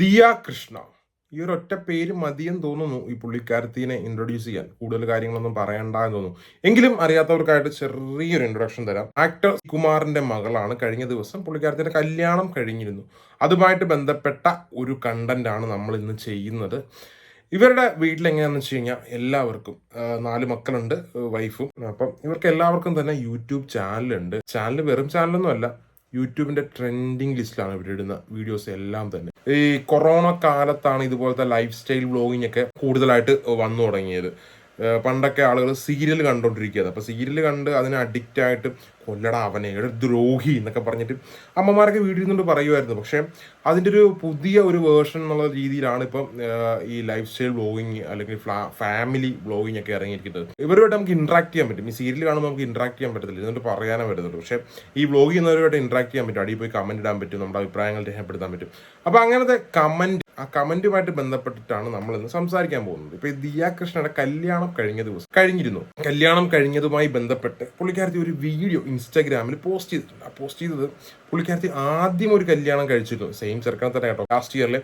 ദിയ കൃഷ്ണ. ഈ ഒരു ഒറ്റ പേര് മതിയെന്ന് തോന്നുന്നു ഈ പുള്ളിക്കാരത്തിനെ ഇൻട്രൊഡ്യൂസ് ചെയ്യാൻ. കൂടുതൽ കാര്യങ്ങളൊന്നും പറയണ്ട എന്ന് തോന്നുന്നു. എങ്കിലും അറിയാത്തവർക്കായിട്ട് ചെറിയൊരു ഇൻട്രൊഡക്ഷൻ തരാം. ആക്ടർ കുമാറിന്റെ മകളാണ് കഴിഞ്ഞ ദിവസം പുള്ളിക്കാരത്തിന്റെ കല്യാണം കഴിഞ്ഞിരുന്നു. അതുമായിട്ട് ബന്ധപ്പെട്ട ഒരു കണ്ടന്റ് ആണ് നമ്മൾ ഇന്ന് ചെയ്യുന്നത്. ഇവരുടെ വീട്ടിൽ എങ്ങനെയാണെന്ന് വെച്ച് കഴിഞ്ഞാൽ എല്ലാവർക്കും നാല് മക്കളുണ്ട് വൈഫും. അപ്പം ഇവർക്ക് എല്ലാവർക്കും തന്നെ യൂട്യൂബ് ചാനലുണ്ട്. ചാനൽ വെറും ചാനലൊന്നും അല്ല യൂട്യൂബിന്റെ ട്രെൻഡിങ് ലിസ്റ്റിലാണ് ഇവരിടുന്ന വീഡിയോസ് എല്ലാം തന്നെ. ഈ കൊറോണ കാലത്താണ് ഇതുപോലത്തെ ലൈഫ് സ്റ്റൈൽ വ്ളോഗിങ് ഒക്കെ കൂടുതലായിട്ട് വന്നു തുടങ്ങിയത്. പണ്ടൊക്കെ ആളുകൾ സീരിയൽ കണ്ടോണ്ടിരിക്കുകയാണ് അപ്പൊ സീരിയൽ കണ്ട് അതിന് അഡിക്റ്റ് ആയിട്ട് കൊല്ലട അവനെ ദ്രോഹി എന്നൊക്കെ പറഞ്ഞിട്ട് അമ്മമാരൊക്കെ വീട്ടിൽ നിന്നുകൊണ്ട് പറയുമായിരുന്നു പക്ഷെ അതിന്റെ ഒരു പുതിയ ഒരു വേർഷൻ എന്നുള്ള രീതിയിലാണ് ഇപ്പം ഈ ലൈഫ് സ്റ്റൈൽ ബ്ലോഗിങ് അല്ലെങ്കിൽ ഫാമിലി ബ്ലോഗിങ് ഒക്കെ ഇറങ്ങിയിരിക്കുന്നത്. ഇവരുമായിട്ട് നമുക്ക് ഇന്ററാക്ട് ചെയ്യാൻ പറ്റും. ഈ സീരിയൽ കാണുമ്പോൾ നമുക്ക് ഇന്ററാക്ട് ചെയ്യാൻ പറ്റത്തില്ല. ഇതുകൊണ്ട് പറയാനേ പറ്റത്തുള്ളൂ. പക്ഷേ ഈ ബ്ലോഗ് ചെയ്യുന്നവരുമായിട്ട് ഇന്ററാക്ട് ചെയ്യാൻ പറ്റും. അടിയിൽ പോയി കമന്റ് ഇടാൻ പറ്റും. നമ്മുടെ അഭിപ്രായങ്ങൾ രേഖപ്പെടുത്താൻ പറ്റും. അപ്പോൾ അങ്ങനത്തെ കമന്റ് ആ കമന്റുമായിട്ട് ബന്ധപ്പെട്ടിട്ടാണ് നമ്മൾ ഇന്ന് സംസാരിക്കാൻ പോകുന്നത്. ഇപ്പൊ ദിയ കൃഷ്ണയുടെ കല്യാണം കഴിഞ്ഞ ദിവസം കഴിഞ്ഞിരുന്നു. കല്യാണം കഴിഞ്ഞതുമായി ബന്ധപ്പെട്ട് പുള്ളിക്കാരത്തി ഒരു വീഡിയോ ഇൻസ്റ്റാഗ്രാമിൽ പോസ്റ്റ് ചെയ്തിട്ടുണ്ട്. ആ പോസ്റ്റ് ചെയ്തത് പുള്ളിക്കാരത്തി ആദ്യം ഒരു കല്യാണം കഴിച്ചിരുന്നു. സെയിം ചെറുക്കനെ തന്നെ കേട്ടോ. ലാസ്റ്റ് ഇയറിൽ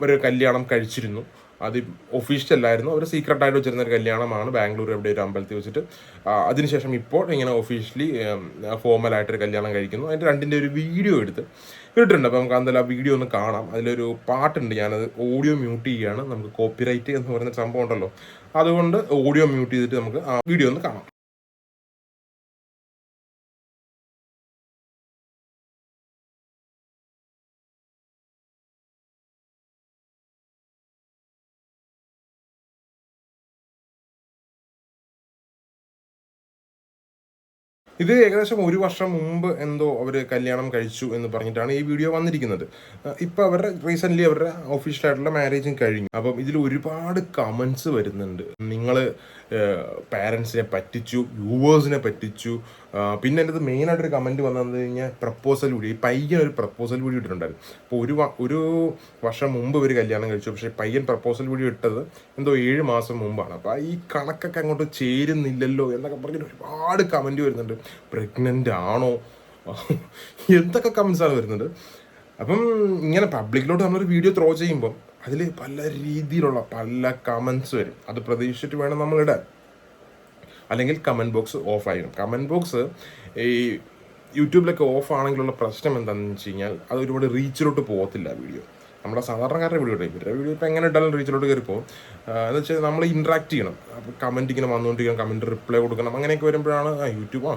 ഒരു കല്യാണം കഴിച്ചിരുന്നു. അത് ഒഫീഷ്യൽ അല്ലായിരുന്നു. അവർ സീക്രട്ട് ആയിട്ട് വെച്ചിരുന്ന ഒരു കല്യാണമാണ് ബാംഗ്ലൂർ എവിടെ ഒരു അമ്പലത്തിൽ വെച്ചിട്ട്. അതിനുശേഷം ഇപ്പോൾ ഇങ്ങനെ ഒഫീഷ്യലി ഫോർമൽ ആയിട്ടൊരു കല്യാണം കഴിക്കുന്നു. അതിന്റെ രണ്ടിന്റെ ഒരു വീഡിയോ എടുത്ത് ഇട്ടിട്ടുണ്ട് അപ്പോൾ നമുക്ക് എന്തായാലും ആ വീഡിയോ ഒന്ന് കാണാം. അതിലൊരു പാട്ടുണ്ട്. ഞാനത് ഓഡിയോ മ്യൂട്ട് ചെയ്യുകയാണ് നമുക്ക് കോപ്പിറൈറ്റ് എന്ന് പറയുന്ന സംഭവം ഉണ്ടല്ലോ. അതുകൊണ്ട് ഓഡിയോ മ്യൂട്ട് ചെയ്തിട്ട് നമുക്ക് ആ വീഡിയോ ഒന്ന് കാണാം. ഇത് ഏകദേശം ഒരു വർഷം മുമ്പ് എന്തോ അവർ കല്യാണം കഴിച്ചു എന്ന് പറഞ്ഞിട്ടാണ് ഈ വീഡിയോ വന്നിരിക്കുന്നത്. ഇപ്പോൾ അവരുടെ റീസെന്റ്ലി അവരുടെ ഒഫീഷ്യൽ ആയിട്ടുള്ള മാരേജും കഴിഞ്ഞു. അപ്പം ഇതിൽ ഒരുപാട് കമൻസ് വരുന്നുണ്ട്. നിങ്ങൾ പാരൻസിനെ പറ്റിച്ചു വ്യൂവേഴ്സിനെ പറ്റിച്ചു പിന്നെ എന്റെ മെയിൻ ആയിട്ടൊരു കമന്റ് വന്നത് കഴിഞ്ഞാൽ പ്രപ്പോസൽ കൂടി. ഈ പയ്യൻ ഒരു പ്രപ്പോസൽ കൂടി ഇട്ടിട്ടുണ്ടായിരുന്നു. അപ്പോൾ ഒരു ഒരു വർഷം മുമ്പ് ഇവർ കല്യാണം കഴിച്ചു. പക്ഷേ പയ്യൻ പ്രപ്പോസൽ കൂടി ഇട്ടത് എന്തോ ഏഴ് മാസം മുമ്പാണ്. അപ്പോൾ ഈ കണക്കൊക്കെ അങ്ങോട്ട് ചേരുന്നില്ലല്ലോ എന്നൊക്കെ പറഞ്ഞിട്ട് ഒരുപാട് കമന്റ് വരുന്നുണ്ട്. പ്രഗ്നന്റ് ആണോ? എന്തൊക്കെ കമൻസാണ് വരുന്നത്? അപ്പം ഇങ്ങനെ പബ്ലിക്കിലോട്ട് നമ്മളൊരു വീഡിയോ ത്രോ ചെയ്യുമ്പം അതിൽ പല രീതിയിലുള്ള പല കമൻസ് വരും. അത് പ്രതീക്ഷിച്ചിട്ട് വേണം നമ്മൾ ഇടാൻ അല്ലെങ്കിൽ കമന്റ് ബോക്സ് ഓഫ് ആയിരുന്നു കമന്റ് ബോക്സ് ഈ യൂട്യൂബിലൊക്കെ ഓഫ് ആണെങ്കിലുള്ള പ്രശ്നം എന്താണെന്ന് വെച്ച് കഴിഞ്ഞാൽ അത് ഒരുപാട് റീച്ചിലോട്ട് പോകത്തില്ല വീഡിയോ നമ്മുടെ സാധാരണക്കാരുടെ വീഡിയോ ഇടും ഇവരുടെ വീഡിയോ ഇപ്പോൾ എങ്ങനെ ഇട്ടാലും റീച്ചിലോട്ട് കയറി പോകും എന്ന് വെച്ചാൽ നമ്മൾ ഇൻട്രാക്ട് ചെയ്യണം. അപ്പോൾ കമന്റ് ഇങ്ങനെ വന്നുകൊണ്ടിരിക്കണം കമന്റ് റിപ്ലൈ കൊടുക്കണം അങ്ങനെയൊക്കെ വരുമ്പോഴാണ് ആ യൂട്യൂബ് ആ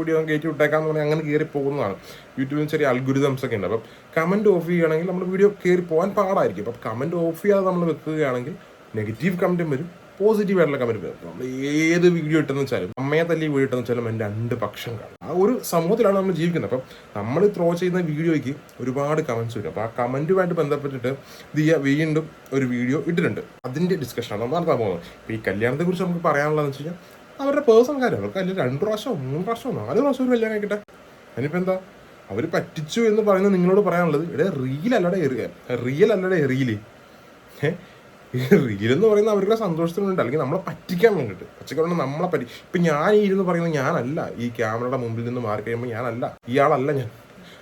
വീഡിയോ കയറ്റി വിട്ടേക്കാന്ന് പറഞ്ഞാൽ അങ്ങനെ കയറി പോകുന്നതാണ്. യൂട്യൂബിൽ ചെറിയ അൽഗുരിതംസ് ഒക്കെ ഉണ്ട്. അപ്പം കമന്റ് ഓഫ് ചെയ്യുകയാണെങ്കിൽ നമ്മൾ വീഡിയോ കയറി പോകാൻ പാടായിരിക്കും. അപ്പം കമന്റ് ഓഫ് ചെയ്യാതെ നമ്മൾ വെക്കുകയാണെങ്കിൽ നെഗറ്റീവ് കമന്റും വരും. പോസിറ്റീവ് ആയിട്ടുള്ള കമന്റ് നമ്മൾ ഏത് വീഡിയോ ഇട്ടെന്ന് വെച്ചാലും അമ്മയെ തല്ലി വീഡിയോ ഇട്ടെന്ന് വെച്ചാലും അതിന്റെ രണ്ട് പക്ഷം കാണും. ആ ഒരു സമൂഹത്തിലാണ് നമ്മൾ ജീവിക്കുന്നത്. അപ്പം നമ്മൾ ത്രോ ചെയ്യുന്ന വീഡിയോയ്ക്ക് ഒരുപാട് കമന്റ്സ് വരും. അപ്പോൾ ആ കമന്റുമായിട്ട് ബന്ധപ്പെട്ടിട്ട് ദിയ വീണ്ടും ഒരു വീഡിയോ ഇട്ടിട്ടുണ്ട്. അതിന്റെ ഡിസ്കഷനാണ് നമ്മൾ നടത്താൻ പോകുന്നത്. ഇപ്പോൾ ഈ കല്യാണത്തെ കുറിച്ച് നമുക്ക് പറയാനുള്ളതെന്ന് വെച്ച് കഴിഞ്ഞാൽ അവരുടെ പേഴ്സണൽ കാര്യം അവർക്ക് അല്ലെങ്കിൽ രണ്ട് പ്രാവശ്യമോ മൂന്ന് പ്രാവശ്യമോ നാല് പ്രാവശ്യം ഒരു കല്യാണം ആയിക്കട്ടെ. അതിനിപ്പോൾ എന്താ? അവർ പറ്റിച്ചു എന്ന് പറയുന്നത് നിങ്ങളോട് പറയാനുള്ളത് ഇവിടെ റീൽ അല്ലാതെ റിയൽ അല്ലാതെ റീൽ റീൽ എന്ന് പറയുന്നത് അവരുടെ സന്തോഷത്തിന് വേണ്ടി അല്ലെങ്കിൽ നമ്മളെ പറ്റിക്കാൻ വേണ്ടിയിട്ട്. പച്ചക്കറി നമ്മളെ പറ്റി. ഇപ്പം ഞാൻ ഈ ഇരുന്ന് പറയുന്നത് ഞാനല്ല. ഈ ക്യാമറയുടെ മുമ്പിൽ നിന്ന് മാറി കഴിയുമ്പോൾ ഞാനല്ല. ഇയാളല്ല ഞാൻ.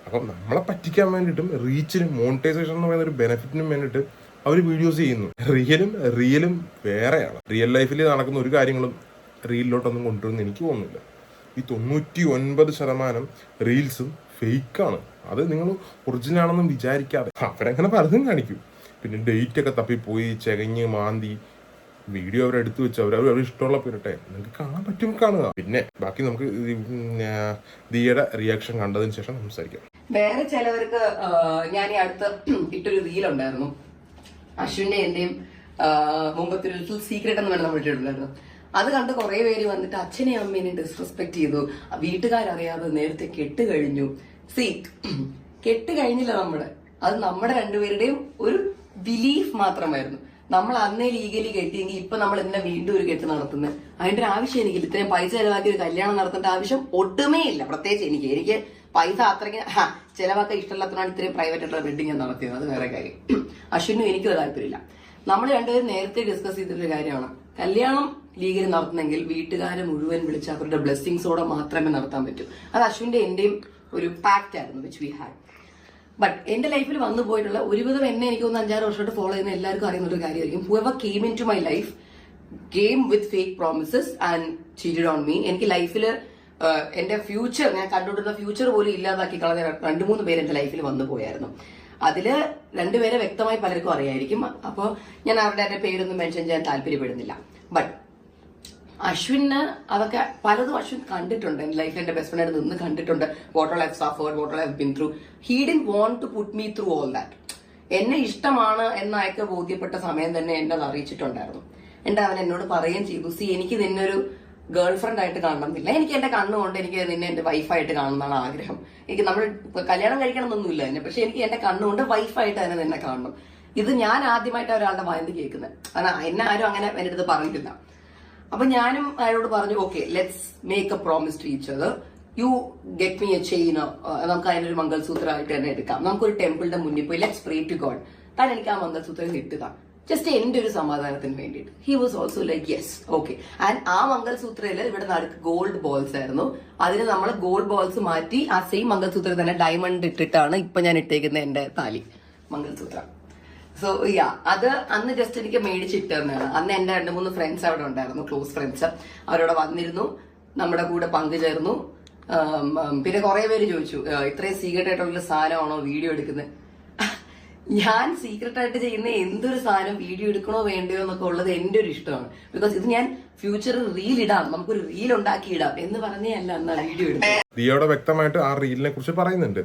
അപ്പം നമ്മളെ പറ്റിക്കാൻ വേണ്ടിയിട്ടും റീച്ചിനും മോണിറ്റൈസേഷൻ എന്ന് പറയുന്ന ഒരു ബെനിഫിറ്റിനും വേണ്ടിയിട്ട് അവർ വീഡിയോസ് ചെയ്യുന്നു. റിയലും റിയലും വേറെയാണ്. റിയൽ ലൈഫിൽ നടക്കുന്ന ഒരു കാര്യങ്ങളും റീലിലോട്ടൊന്നും കൊണ്ടുവരുന്ന എനിക്ക് തോന്നുന്നില്ല. ഈ തൊണ്ണൂറ്റി ഒൻപത് ശതമാനം റീൽസും ഫേക്കാണ് അത് നിങ്ങൾ ഒറിജിനൽ ആണെന്നും വിചാരിക്കാതെ. അവരങ്ങനെ പലതും കാണിക്കും. പിന്നെ ഡേറ്റ് ഒക്കെ തപ്പിപ്പോയി ചെകഞ്ഞ് മാന്തി. വീഡിയോ അവർ എടുത്തു വെച്ച് അവർ അവർ ഇഷ്ടമുള്ള പേരട്ടെ. നിങ്ങൾക്ക് കാണാൻ പറ്റും കാണുക. പിന്നെ ബാക്കി നമുക്ക് ദിയയുടെ റിയാക്ഷൻ കണ്ടതിന് ശേഷം സംസാരിക്കാം. വേറെ ചിലവർക്ക് ഞാൻ ഈ അടുത്ത് ഇട്ടൊരു റീൽ ഉണ്ടായിരുന്നു. അശ്വിന്റെ എന്റെയും മുമ്പത്തെ ഒരു സീക്രട്ട് എന്ന് വേണം നമ്മൾ ഇട്ടിട്ടുണ്ടായിരുന്നു അത് കണ്ട് കുറെ പേര് വന്നിട്ട് അച്ഛനെ അമ്മേനെ ഡിസ്റെസ്പെക്ട് ചെയ്തു. വീട്ടുകാരറിയാതെ നേരത്തെ കെട്ട് കഴിഞ്ഞു. സീ കെട്ട് കഴിഞ്ഞില്ല നമ്മൾ. അത് നമ്മുടെ രണ്ടുപേരുടെയും ഒരു ബിലീഫ് മാത്രമായിരുന്നു. നമ്മൾ അന്നേ ലീഗലി കെട്ടിയെങ്കിൽ ഇപ്പൊ നമ്മൾ എന്തിനാ വീണ്ടും ഒരു കെട്ട് നടത്തുന്നത് അതിന്റെ ഒരു ആവശ്യം എനിക്കില്ല ഇത്രയും പൈസ ചെലവാക്കി ഒരു കല്യാണം നടത്തേണ്ട ആവശ്യം ഒട്ടുമേ ഇല്ല. പ്രത്യേകിച്ച് എനിക്ക്. എനിക്ക് പൈസ അത്രയ്ക്ക് ഹാ, ചിലവാക്കാൻ ഇഷ്ടമില്ലാത്തതാണ് ഇത്രയും പ്രൈവറ്റ് ആയിട്ടുള്ള വെഡിങ് ഞാൻ നടത്തിയത്. അത് വേറെ കാര്യം. അശ്വിനും എനിക്കും അത് താല്പര്യമില്ല. നമ്മൾ രണ്ടുപേരും നേരത്തെ ഡിസ്കസ് ചെയ്തിട്ടൊരു കാര്യമാണ്. കല്യാണം ലീഗലി നടത്തുന്നെങ്കിൽ വീട്ടുകാരെ മുഴുവൻ വിളിച്ച് അവരുടെ ബ്ലെസ്സിങ്സോടെ മാത്രമേ നടത്താൻ പറ്റൂ. അത് അശ്വിന്റെ എന്റെയും ഒരു പാക്റ്റ് ആയിരുന്നു വിച്ച് വി ഹാഡ് ബട്ട് എന്റെ ലൈഫിൽ വന്നു പോയിട്ടുള്ള ഒരുവിധം എന്നെ എനിക്ക് ഒന്ന് അഞ്ചാറ് വർഷമായിട്ട് ഫോളോ ചെയ്യുന്ന എല്ലാവർക്കും അറിയുന്ന ഒരു കാര്യമായിരിക്കും. Whoever came in to my life came with fake promises and cheated on me എനിക്ക് ലൈഫിൽ എന്റെ ഫ്യൂച്ചർ ഞാൻ കണ്ടുകൊണ്ടിരുന്ന ഫ്യൂച്ചർ പോലും ഇല്ലാതാക്കി കളഞ്ഞ രണ്ടു മൂന്ന് പേര് എന്റെ ലൈഫിൽ വന്നു പോയായിരുന്നു. അതിൽ രണ്ടുപേരെ വ്യക്തമായി പലർക്കും അറിയായിരിക്കും. അപ്പോൾ ഞാൻ അവരുടെ പേരൊന്നും മെൻഷൻ ചെയ്യാൻ താല്പര്യപ്പെടുന്നില്ല. ബട്ട് അശ്വിന് അതൊക്കെ പലതും അശ്വിൻ കണ്ടിട്ടുണ്ട്. എന്റെ ലൈഫിൽ എന്റെ ബെസ്റ്റ് ഫ്രണ്ടായിട്ട് നിന്ന് കണ്ടിട്ടുണ്ട്. Whatever life suffered whatever life been through he didn't want to put me through all that എന്നെ ഇഷ്ടമാണ് എന്ന് അയക്ക് ബോധ്യപ്പെട്ട സമയം തന്നെ എന്നെ അത് അറിയിച്ചിട്ടുണ്ടായിരുന്നു. എന്റെ അവൻ എന്നോട് പറയുകയും ചെയ്തു സി എനിക്ക് നിന്നെ ഒരു ഗേൾ ഫ്രണ്ട് ആയിട്ട് കാണണമെന്നില്ല. എനിക്ക് എന്റെ കണ്ണുകൊണ്ട് എനിക്ക് നിന്നെ എന്റെ വൈഫായിട്ട് കാണണമെന്നാണ് ആഗ്രഹം. എനിക്ക് നമ്മൾ കല്യാണം കഴിക്കണം എന്നൊന്നുമില്ല എന്നെ പക്ഷെ എനിക്ക് എന്റെ കണ്ണുകൊണ്ട് വൈഫായിട്ട് തന്നെ നിന്നെ കാണണം. ഇത് ഞാൻ ആദ്യമായിട്ട് ഒരാളുടെ വായന കേൾക്കുന്നത്. കാരണം എന്നെ ആരും അങ്ങനെ എന്റെ അടുത്ത് പറഞ്ഞിട്ടില്ല. അപ്പൊ ഞാനും അയാളോട് പറഞ്ഞു okay let's make a promise to each other you get me a chain നമുക്ക് അതിനൊരു മംഗൾസൂത്രമായിട്ട് തന്നെ എടുക്കാം. നമുക്ക് ഒരു ടെമ്പിളിന്റെ മുന്നിൽ പോയി ലെറ്റ്സ് പ്രേ ടു ഗോഡ് താൻ എനിക്ക് ആ മംഗൾസൂത്രം കിട്ടുക ജസ്റ്റ് എന്റെ ഒരു സമാധാനത്തിന് വേണ്ടിയിട്ട്. He was also like yes okay and ആ മംഗൾസൂത്രയിൽ ഇവിടെ നടുക്ക് ഗോൾഡ് ബോൾസ് ആയിരുന്നു. അതിന് നമ്മൾ ഗോൾഡ് ബോൾസ് മാറ്റി ആ സെയിം മംഗൾസൂത്രം തന്നെ ഡയമണ്ട് ഇട്ടിട്ടാണ് ഇപ്പൊ ഞാൻ ഇട്ടേക്കുന്ന എന്റെ താലി. മംഗൾസൂത്രം. സോ യാ അത് അന്ന് ജസ്റ്റ് എനിക്ക് മേടിച്ചിട്ട് തന്നെയാണ് അന്ന് എന്റെ രണ്ട് മൂന്ന് ഫ്രണ്ട്സ് അവിടെ ഉണ്ടായിരുന്നു ക്ലോസ് ഫ്രണ്ട്സ് അവരവിടെ വന്നിരുന്നു നമ്മുടെ കൂടെ പങ്കുചേർന്നു. പിന്നെ കുറെ പേര് ചോദിച്ചു "ആ, ഇത്രയും സീക്രട്ടായിട്ടുള്ള സാധനമാണോ വീഡിയോ എടുക്കുന്നത്? ഞാൻ സീക്രട്ട് ആയിട്ട് ചെയ്യുന്ന എന്തൊരു സാധനം വീഡിയോ എടുക്കണോ വേണ്ടയോ എന്നൊക്കെ ഉള്ളത് എന്റെ ഒരു ഇഷ്ടമാണ്. ബിക്കോസ് ഇത് ഞാൻ ഫ്യൂച്ചറിൽ റീൽ ഇടാം. നമുക്കൊരു റീൽ ഉണ്ടാക്കി ഇടാം എന്ന് പറഞ്ഞേ അല്ല എന്നാ വീഡിയോ റിയോടെ വ്യക്തമായിട്ട് ആ റീലിനെ കുറിച്ച് പറയുന്നുണ്ട്.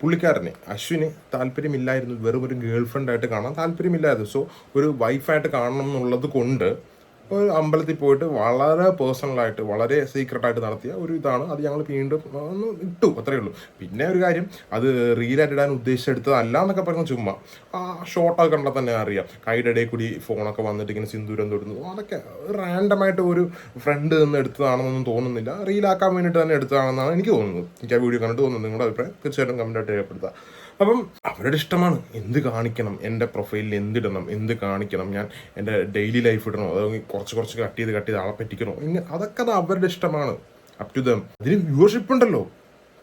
പുള്ളിക്കാരനെ അശ്വിന് താല്പര്യമില്ലായിരുന്നു. വെറും ഒരു ഗേൾ ഫ്രണ്ട് ആയിട്ട് കാണാൻ താല്പര്യമില്ലായിരുന്നു. സോ ഒരു വൈഫായിട്ട് കാണണം എന്നുള്ളത് കൊണ്ട് ഒരു അമ്പലത്തിൽ പോയിട്ട് വളരെ പേഴ്സണലായിട്ട് വളരെ സീക്രട്ടായിട്ട് നടത്തിയ ഒരു ഇതാണ്. അത് ഞങ്ങൾ വീണ്ടും ഒന്ന് ഇട്ടു അത്രയേ ഉള്ളൂ. പിന്നെ ഒരു കാര്യം അത് റീലായിട്ട് ഇടാൻ ഉദ്ദേശിച്ചെടുത്തതല്ല എന്നൊക്കെ പറഞ്ഞ ചുമ്മാ. ആ ഷോട്ടൊക്കെ കണ്ടാൽ തന്നെ അറിയാം. കൈയുടെ ഇടയിൽ കൂടി ഫോണൊക്കെ വന്നിട്ട് ഇങ്ങനെ സിന്ദൂരം തൊടുന്നു. അതൊക്കെ റാൻഡമായിട്ട് ഒരു ഫ്രണ്ട് നിന്ന് എടുത്തതാണെന്നൊന്നും തോന്നുന്നില്ല. റീലാക്കാൻ വേണ്ടിയിട്ട് തന്നെ എടുത്തതാണെന്നാണ് എനിക്ക് തോന്നുന്നത്. എനിക്ക് ആ വീഡിയോ കണ്ടിട്ട് തോന്നുന്നത് നിങ്ങളുടെ അഭിപ്രായം തീർച്ചയായിട്ടും കമന്റായിട്ട് രേഖപ്പെടുത്താം അപ്പം അവരുടെ ഇഷ്ടമാണ്. എന്ത് കാണിക്കണം? എന്റെ പ്രൊഫൈലിൽ എന്തിടണം? എന്ത് കാണിക്കണം? ഞാൻ എന്റെ ഡെയിലി ലൈഫ് ഇടണം? അതോ കുറച്ച് കുറച്ച് കട്ട് ചെയ്ത് കട്ട് ചെയ്ത് ആളെ പറ്റിക്കണോ? ഇങ്ങനെ അതൊക്കെ അത് അവരുടെ ഇഷ്ടമാണ്. അപ് ടു ദം അതിന് വ്യൂവർഷിപ്പ് ഉണ്ടല്ലോ.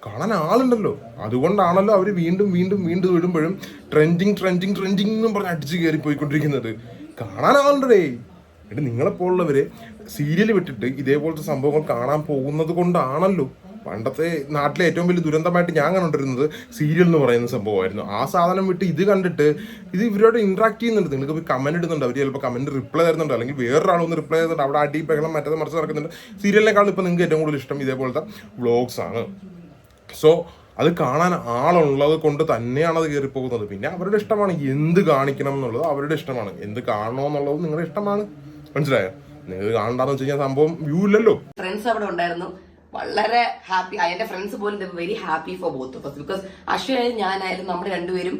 കാണാൻ ആളുണ്ടല്ലോ. അതുകൊണ്ടാണല്ലോ അവർ വീണ്ടും വീണ്ടും വീണ്ടും ഇടുമ്പോഴും ട്രെൻഡിങ് ട്രെൻഡിങ് ട്രെൻഡിങ് എന്നും പറഞ്ഞ് അടിച്ച് കയറി പോയിക്കൊണ്ടിരിക്കുന്നത്. കാണാൻ ആളുണ്ടേ എന്നിട്ട് നിങ്ങളെപ്പോലുള്ളവർ സീരിയൽ വിട്ടിട്ട് ഇതേപോലത്തെ സംഭവങ്ങൾ കാണാൻ പോകുന്നത് കൊണ്ടാണല്ലോ. പണ്ടത്തെ നാട്ടിലെ ഏറ്റവും വലിയ ദുരന്തമായിട്ട് ഞാൻ കണ്ടിരുന്നത് സീരിയൽ എന്ന് പറയുന്ന സംഭവമായിരുന്നു. ആ സാധനം വിട്ട് ഇത് കണ്ടിട്ട് ഇത് ഇവരോട് ഇൻട്രാക്ട് ചെയ്യുന്നുണ്ട്. നിങ്ങൾക്ക് പോയി കമന്റ് ഇടുന്നുണ്ട്. അവർ ചിലപ്പോൾ കമന്റ് റിപ്ലൈ തരുന്നുണ്ട്. അല്ലെങ്കിൽ വേറൊരാളൊന്ന് റിപ്ലൈ തരുന്നുണ്ട്. അവിടെ അടി ബഹളം മറ്റേത് മറിച്ച് നടക്കുന്നുണ്ട്. സീരിയലിനേക്കാളും ഇപ്പോൾ നിങ്ങൾക്ക് ഏറ്റവും കൂടുതൽ ഇഷ്ടം ഇതേപോലത്തെ വ്ളോഗ്സ് ആണ്. സോ അത് കാണാൻ ആളുള്ളത് കൊണ്ട് തന്നെയാണ് അത് കയറി പോകുന്നത് പിന്നെ അവരുടെ ഇഷ്ടമാണ് എന്ത് കാണിക്കണം എന്നുള്ളത് അവരുടെ ഇഷ്ടമാണ്. എന്ത് കാണണോ എന്നുള്ളത് നിങ്ങളുടെ ഇഷ്ടമാണ്. മനസ്സിലായോ? നിങ്ങൾ കാണണ്ടെന്ന് വെച്ച് കഴിഞ്ഞാൽ സംഭവം വ്യൂ ഇല്ലല്ലോ. ഫ്രണ്ട്സ് അവിടെ ഉണ്ടായിരുന്നു. വളരെ ഹാപ്പി എന്റെ ഫ്രണ്ട്സ് പോലും very happy for both of because അശ്വനായാലും ഞാനായാലും നമ്മൾ രണ്ടുപേരും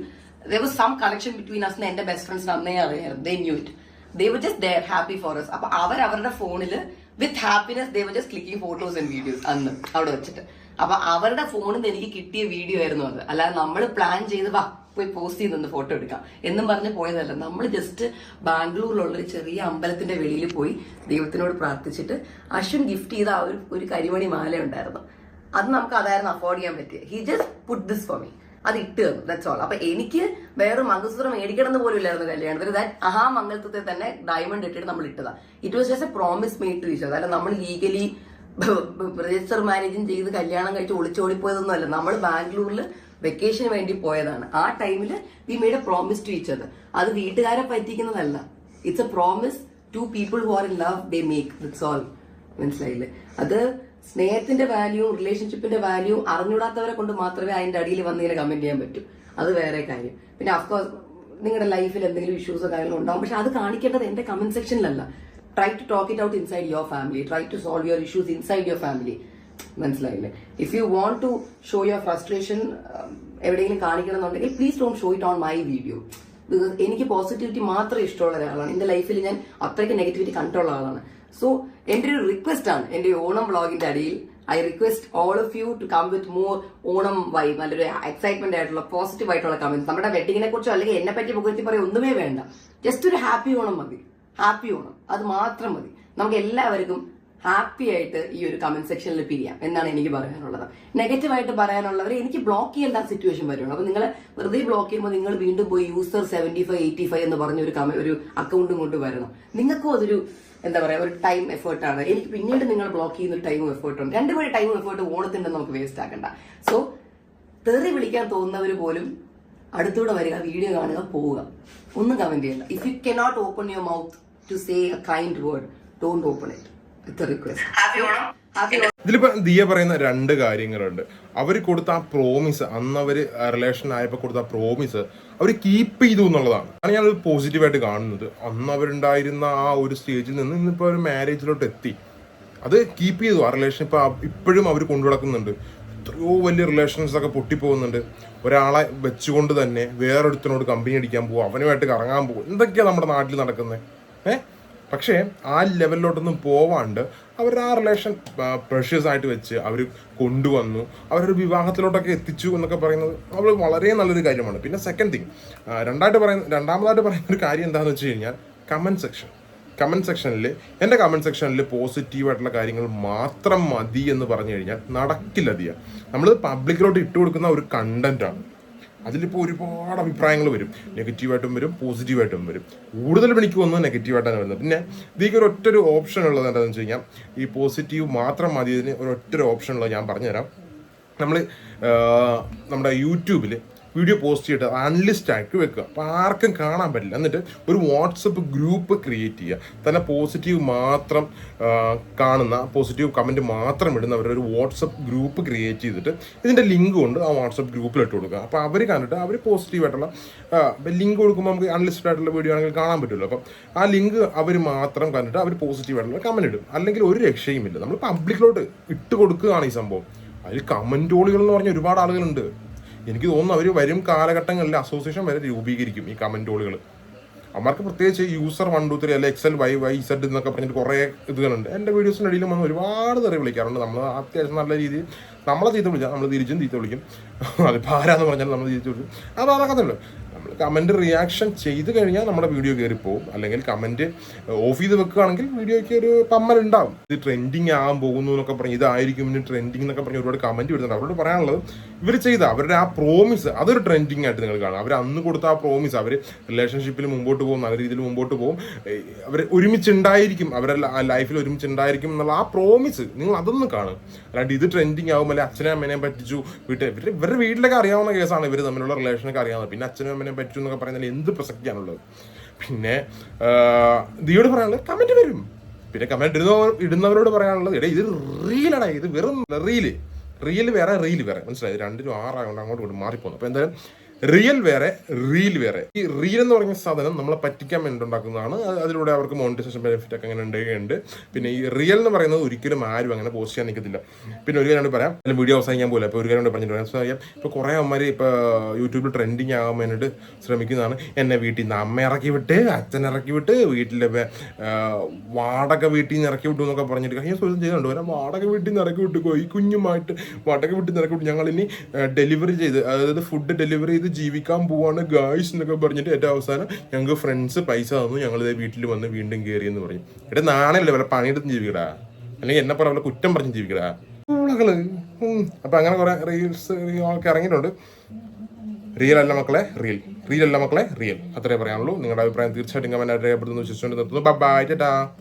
there was some connection between us എന്റെ ബെസ്റ്റ് ഫ്രണ്ട്സ് അന്നേ അറിയായിരുന്നു they knew it they were just there happy for us. അപ്പൊ അവർ അവരുടെ ഫോണിൽ with happiness they were just clicking photos and videos അന്ന് അവിടെ വെച്ചിട്ട്. അപ്പൊ അവരുടെ ഫോണിൽ നിന്ന് എനിക്ക് കിട്ടിയ വീഡിയോ ആയിരുന്നു അത്. അല്ലാതെ നമ്മൾ പ്ലാൻ ചെയ്ത് വാ പോയി പോസ്റ്റ് ചെയ്ത് ഫോട്ടോ എടുക്കാം. എന്നും പറഞ്ഞ് പോയതല്ല. നമ്മൾ ജസ്റ്റ് ബാംഗ്ലൂരിലുള്ള ഒരു ചെറിയ അമ്പലത്തിന്റെ വെളിയിൽ പോയി ദൈവത്തിനോട് പ്രാർത്ഥിച്ചിട്ട് അശ്വിൻ ഗിഫ്റ്റ് ചെയ്ത ആ ഒരു ഒരു കരിമണി മാല ഉണ്ടായിരുന്നു. അത് നമുക്ക് അതായിരുന്നു അഫോർഡ് ചെയ്യാൻ പറ്റിയത് he just put this for me അത് ഇട്ട് തന്നു. ദാറ്റ്സ് ഓൾ അപ്പൊ എനിക്ക് വേറെ മംഗസൂത്രം മേടിക്കണം എന്ന് പോലും ഇല്ലായിരുന്നു കല്യാണത്തിന് ദാറ്റ് ആ മംഗളസൂത്രത്തിൽ തന്നെ ഡയമണ്ട് ഇട്ടിട്ട് നമ്മൾ ഇട്ടതാ. It was just a promise made to each അതായത് നമ്മൾ ലീഗലി രജിസ്റ്റർ മാരേജും ചെയ്ത് കല്യാണം കഴിച്ച് ഒളിച്ചോടിപ്പോയതൊന്നും അല്ല നമ്മൾ ബാംഗ്ലൂരിൽ വെക്കേഷന് വേണ്ടി പോയതാണ്. ആ ടൈമിൽ we made a promise to each അത് വീട്ടുകാരെ പറ്റിക്കുന്നതല്ല. It's a promise to people who are in love they make that's all മനസ്സിലായില്ലേ? അത് സ്നേഹത്തിന്റെ വാല്യൂ റിലേഷൻഷിപ്പിന്റെ വാല്യൂ അറിഞ്ഞൂടാത്തവരെ കൊണ്ട് മാത്രമേ അതിന്റെ അടിയിൽ വന്നിങ്ങനെ കമന്റ് ചെയ്യാൻ പറ്റൂ. അത് വേറെ കാര്യം. പിന്നെ അഫ്കോഴ്സ് നിങ്ങളുടെ ലൈഫിൽ എന്തെങ്കിലും ഇഷ്യൂസോ കാര്യങ്ങളോ ഉണ്ടാവും. പക്ഷെ അത് കാണിക്കേണ്ടത് എന്റെ comment സെക്ഷനിലല്ല try to talk it out inside your family try to solve your issues inside your family മനസ്സിലായില്ലേ? If you want to show your frustration എവിടെയെങ്കിലും കാണിക്കണം എന്നുണ്ടെങ്കിൽ please don't show it on my video because എനിക്ക് positivity മാത്രമേ ഇഷ്ടമുള്ള ഒരാളാണ്. എന്റെ ലൈഫിൽ ഞാൻ അത്രയ്ക്ക് നെഗറ്റിവിറ്റി കണ്ടുള്ള ആളാണ്. സോ എന്റെ ഒരു റിക്വസ്റ്റ് ആണ്. എന്റെ ഓണം വ്ളോഗിന്റെ അടിയിൽ I request all of you to come with more Onam vibe നല്ലൊരു എക്സൈറ്റ്മെന്റ് ആയിട്ടുള്ള പോസിറ്റീവ് ആയിട്ടുള്ള കമന്റ് നമ്മുടെ വെഡിങ്ങിനെ കുറിച്ചോ അല്ലെങ്കിൽ എന്നെ പറ്റി പുകഴ്ത്തി പറയാൻ ഒന്നുമേ വേണ്ട. ജസ്റ്റ് ഒരു ഹാപ്പി ഓണം മതി. ഹാപ്പി ഓണം. അത് മാത്രം മതി. നമുക്ക് എല്ലാവർക്കും ഹാപ്പി ആയിട്ട് ഈ ഒരു കമന്റ് സെക്ഷനിൽ പിരിയാം. എന്നാണ് എനിക്ക് പറയാനുള്ളത്. നെഗറ്റീവായിട്ട് പറയാനുള്ളവർ എനിക്ക് ബ്ലോക്ക് ചെയ്യേണ്ട സിറ്റുവേഷൻ വരുള്ളൂ. അപ്പൊ നിങ്ങൾ വെറുതെ ബ്ലോക്ക് ചെയ്യുമ്പോൾ നിങ്ങൾ വീണ്ടും പോയി user seventy five eighty five എന്ന് പറഞ്ഞ ഒരു ഒരു അക്കൗണ്ടും കൊണ്ട് വരണം. നിങ്ങൾക്കും അതൊരു എന്താ പറയാ ഒരു ടൈം എഫേർട്ടാണ് എനിക്ക് പിന്നീട് നിങ്ങൾ ബ്ലോക്ക് ചെയ്യുന്ന ഒരു ടൈമും എഫേർട്ടുണ്ട് രണ്ടുപേരും ടൈമും എഫേർട്ട് ഓണത്തിന്റെ നമുക്ക് വേസ്റ്റ് ആക്കണ്ട. സോ തെറി വിളിക്കാൻ തോന്നുന്നവർ പോലും അടുത്തൂടെ വരിക വീഡിയോ കാണുക പോവുക. ഒന്നും കമന്റ് ചെയ്യണ്ട. If you can not open your mouth to say a kind word don't open it ഇതിലിപ്പോ ദിയ പറയുന്ന രണ്ട് കാര്യങ്ങളുണ്ട്. അവർ കൊടുത്ത ആ പ്രോമിസ് അന്ന് അവർ റിലേഷൻ ആയപ്പോൾ കൊടുത്ത ആ പ്രോമിസ് അവർ കീപ്പ് ചെയ്തു എന്നുള്ളതാണ്. ആണ് ഞാനത് പോസിറ്റീവായിട്ട് കാണുന്നത്. അന്ന് അവരുണ്ടായിരുന്ന ആ ഒരു സ്റ്റേജിൽ നിന്ന് ഇന്നിപ്പോ ഒരു മാരേജിലോട്ട് എത്തി. അത് കീപ്പ് ചെയ്തു. ആ റിലേഷൻ ഇപ്പൊ ഇപ്പോഴും അവർ കൊണ്ടു നടക്കുന്നുണ്ട്. എത്രയോ വലിയ റിലേഷൻസ് ഒക്കെ പൊട്ടിപ്പോകുന്നുണ്ട്. ഒരാളെ വെച്ചുകൊണ്ട് തന്നെ വേറൊരുത്തനോട് കമ്പനി അടിക്കാൻ പോകും അവനുമായിട്ട് കറങ്ങാൻ പോകും എന്തൊക്കെയാ നമ്മുടെ നാട്ടിൽ നടക്കുന്നത് ഏഹ് പക്ഷേ ആ ലെവലിലോട്ടൊന്നും പോവാണ്ട് അവർ ആ റിലേഷൻ പ്രഷ്യസ് ആയിട്ട് വെച്ച് അവർ കൊണ്ടുവന്നു. അവരൊരു വിവാഹത്തിലോട്ടൊക്കെ എത്തിച്ചു എന്നൊക്കെ പറയുന്നത് അവൾ വളരെ നല്ലൊരു കാര്യമാണ്. പിന്നെ സെക്കൻഡ് തിങ് രണ്ടായിട്ട് പറയുന്ന രണ്ടാമതായിട്ട് പറയുന്ന ഒരു കാര്യം എന്താണെന്ന് വെച്ച് കഴിഞ്ഞാൽ കമന്റ് സെക്ഷൻ കമന്റ് സെക്ഷനിൽ എന്റെ കമന്റ് സെക്ഷനിൽ പോസിറ്റീവായിട്ടുള്ള കാര്യങ്ങൾ മാത്രം മതി എന്ന് പറഞ്ഞു കഴിഞ്ഞാൽ നടക്കില്ല അധികം നമ്മൾ പബ്ലിക്കിലോട്ട് ഇട്ട് കൊടുക്കുന്ന ഒരു കണ്ടന്റാണ് അതിലിപ്പോൾ ഒരുപാട് അഭിപ്രായങ്ങൾ വരും. നെഗറ്റീവായിട്ടും വരും പോസിറ്റീവായിട്ടും വരും. കൂടുതൽ എനിക്ക് വന്നത് നെഗറ്റീവായിട്ടാണ് വരുന്നത്. പിന്നെ ഇതിലേക്ക് ഒരു ഒറ്റ ഒരു ഓപ്ഷൻ ഉള്ളത് എന്താണെന്ന് വെച്ച് കഴിഞ്ഞാൽ ഈ പോസിറ്റീവ് മാത്രം മതി ഇതിന് ഒരു ഒറ്റ ഒരു ഓപ്ഷൻ ഉള്ളത് ഞാൻ പറഞ്ഞുതരാം. നമ്മൾ നമ്മുടെ യൂട്യൂബിൽ വീഡിയോ പോസ്റ്റ് ചെയ്തിട്ട് അൺലിസ്റ്റ് ആക്കി വെക്കുക. അപ്പോൾ ആർക്കും കാണാൻ പറ്റില്ല. എന്നിട്ട് ഒരു വാട്സപ്പ് ഗ്രൂപ്പ് ക്രിയേറ്റ് ചെയ്യുക. തന്നെ പോസിറ്റീവ് മാത്രം കാണുന്ന പോസിറ്റീവ് കമന്റ് മാത്രം ഇടുന്ന ഒരു വാട്സപ്പ് ഗ്രൂപ്പ് ക്രിയേറ്റ് ചെയ്തിട്ട് ഇതിന്റെ ലിങ്ക് കൊണ്ട് ആ വാട്സപ്പ് ഗ്രൂപ്പിൽ ഇട്ട് കൊടുക്കുക. അപ്പോൾ അവർ കണ്ടിട്ട് അവർ പോസിറ്റീവായിട്ടുള്ള ലിങ്ക് കൊടുക്കുമ്പോൾ നമുക്ക് അൺലിസ്റ്റഡ് ആയിട്ടുള്ള വീഡിയോ ആണെങ്കിൽ കാണാൻ പറ്റുമല്ലോ. അപ്പം ആ ലിങ്ക് അവർ മാത്രം കണ്ടിട്ട് അവർ പോസിറ്റീവായിട്ടുള്ള കമന്റ് ഇടും. അല്ലെങ്കിൽ ഒരു രക്ഷയുമില്ല. നമ്മൾ പബ്ലിക്കിലോട്ട് ഇട്ട് കൊടുക്കുകയാണ് ഈ സംഭവം. അതിൽ കമന്റോളികൾ എന്ന് പറഞ്ഞ ഒരുപാട് ആളുകളുണ്ട്. എനിക്ക് തോന്നുന്നു അവർ വരും കാലഘട്ടങ്ങളിൽ അസോസിയേഷൻ വരെ രൂപീകരിക്കും ഈ കമന്റോളുകൾ അവർക്ക് പ്രത്യേകിച്ച് യൂസർ വൺ ടു ത്രീ അല്ലെ എക്സൽ വൈ വൈ സെഡ് എന്നൊക്കെ പറഞ്ഞിട്ട് കുറേ ഇതുകളുണ്ട്. എന്റെ വീഡിയോസിന്റെ ഇടയിലും വന്ന് ഒരുപാട് തെറി വിളിക്കാറുണ്ട്. നമ്മൾ അത്യാവശ്യം നല്ല രീതിയിൽ നമ്മളെ ചീത്ത വിളിച്ചാൽ നമ്മൾ തിരിച്ചും ചീത്ത വിളിക്കും. അതിപ്പോൾ ആരാന്ന് പറഞ്ഞാൽ നമ്മൾ തിരിച്ചു വിളിക്കും. അത് അതൊക്കെ കമന്റ് റിയാക്ഷൻ ചെയ്ത് കഴിഞ്ഞാൽ നമ്മുടെ വീഡിയോ കയറി പോകും. അല്ലെങ്കിൽ കമന്റ് ഓഫ് ചെയ്ത് വെക്കുകയാണെങ്കിൽ വീഡിയോയ്ക്ക് ഒരു പമ്മൽ ഉണ്ടാവും. ഇത് ട്രെൻഡിങ് ആകാൻ പോകുന്നു എന്നൊക്കെ പറഞ്ഞ് ഇതായിരിക്കും ഇനി ട്രെൻഡിങ് എന്നൊക്കെ പറഞ്ഞ് ഒരുപാട് കമന്റ് വരുന്നുണ്ട്. അവരോട് പറയാനുള്ളത് ഇവർ ചെയ്ത അവരുടെ ആ പ്രോമിസ് അതൊരു ട്രെൻഡിങ് ആയിട്ട് നിങ്ങൾ കാണാം. അവർ അന്ന് കൊടുത്ത ആ പ്രോമിസ് അവർ റിലേഷൻഷിപ്പിൽ മുമ്പോട്ട് പോകും നല്ല രീതിയിൽ മുമ്പോട്ട് പോകും. അവർ ഒരുമിച്ചുണ്ടായിരിക്കും അവരുടെ ലൈഫിൽ ഒരുമിച്ചുണ്ടായിരിക്കും എന്നുള്ള ആ പ്രോമിസ് നിങ്ങൾ അതൊന്നും കാണും. അല്ലാണ്ട് ഇത് ട്രെൻഡിങ് ആകും അല്ലെങ്കിൽ അച്ഛനെ അമ്മേനെയും പറ്റിച്ചു വീട്ടിൽ ഇവരുടെ വീട്ടിലൊക്കെ അറിയാവുന്ന കേസാണ് ഇവർ തമ്മിലുള്ള റിലേഷനൊക്കെ അറിയാവുന്നത്. പിന്നെ അച്ഛനും അമ്മേനെയും പറ്റിച്ചു എന്നൊക്കെ പറയുന്നതിൽ എന്ത് പ്രസക്തിയാണുള്ളത്? പിന്നെ ദിയോട് പറയാനുള്ളത് കമന്റ് വരും. പിന്നെ കമന്റ് ഇടുന്നവർ ഇടുന്നവരോട് പറയാനുള്ളത് എടേ ഇത് റീലടാ ഇത് വെറും റീൽ റിയൽ വേറെ റീൽ വേറെ. മനസ്സിലായി? രണ്ടിനും ആറായതുകൊണ്ട് അങ്ങോട്ട് ഇങ്ങോട്ട് മാറിപ്പോന്നു. അപ്പോൾ എന്തായാലും റിയൽ വേറെ റീൽ വേറെ. ഈ റീൽ എന്ന് പറഞ്ഞ സാധനം നമ്മളെ പറ്റിക്കാൻ വേണ്ടി ഉണ്ടാക്കുന്നതാണ് അത് അതിലൂടെ അവർക്ക് മോണിറ്റൈസേഷൻ ബെനിഫിറ്റ് ഒക്കെ അങ്ങനെ ഉണ്ട് പിന്നെ ഈ റിയൽ എന്ന് പറയുന്നത് ഒരിക്കലും ആരും അങ്ങനെ പോസ്റ്റ് ചെയ്യാൻ നിൽക്കത്തില്ല. പിന്നെ ഒരു കാര്യം പറയാം. അല്ലെങ്കിൽ വീഡിയോ അവസാനിക്കാൻ പോലെ ഇപ്പോൾ ഒരു കാര്യം പറഞ്ഞിട്ട് മനസ്സിലാക്കാം ഇപ്പോൾ കുറേ അമ്മമാർ ഇപ്പോൾ യൂട്യൂബിൽ ട്രെൻഡിങ് ആകാൻ വേണ്ടിയിട്ട് ശ്രമിക്കുന്നതാണ്. എന്നെ വീട്ടിൽ നിന്ന് അമ്മ ഇറക്കി വിട്ട് അച്ഛൻ ഇറക്കി വിട്ട് വീട്ടിലെ വാടക വീട്ടിൽ നിന്ന് ഇറക്കി വിട്ടു എന്നൊക്കെ പറഞ്ഞിട്ട് കഴിഞ്ഞ ദിവസം ചെയ്യുന്നുണ്ട് വരാം വാടക വീട്ടിൽ നിന്ന് ഇറക്കി വിട്ടു ഈ കുഞ്ഞുമായിട്ട് വാടക വീട്ടിൽ നിന്ന് ഇറക്കി വിട്ടു. ഞങ്ങൾ ഇനി ഡെലിവറി ചെയ്ത് അതായത് ഫുഡ് ഡെലിവറി ചെയ്ത് ജീവിക്കാൻ പോവാണ് ഗായ്സ് എന്നൊക്കെ പറഞ്ഞിട്ട് ഏറ്റവും അവസാനം ഞങ്ങൾക്ക് ഫ്രണ്ട്സ് പൈസ തന്നു. ഞങ്ങൾ വീട്ടിൽ വന്ന് വീണ്ടും കയറി എന്ന് പറയും എടാ നാണല്ലേ വല്ല പണിയെടുത്ത് ജീവിക്കടാ? അല്ലെങ്കിൽ എന്നെ പറഞ്ഞ കുറ്റം പറഞ്ഞ് ജീവിക്കടാ? ഉം. അപ്പൊ അങ്ങനെ കുറെ റീൽസ് ഒക്കെ ഇറങ്ങിയിട്ടുണ്ട്. റിയൽ അല്ല മക്കളെ റിയൽ റിയൽ അല്ല മക്കളെ റിയൽ അത്രേ പറയാനുള്ളൂ. നിങ്ങളുടെ അഭിപ്രായം തീർച്ചയായിട്ടും കമന്റ് രേഖപ്പെടുത്തുന്നു. വിശ്വസിച്ചുകൊണ്ട് നിർത്തുന്നു. ബൈ ടാ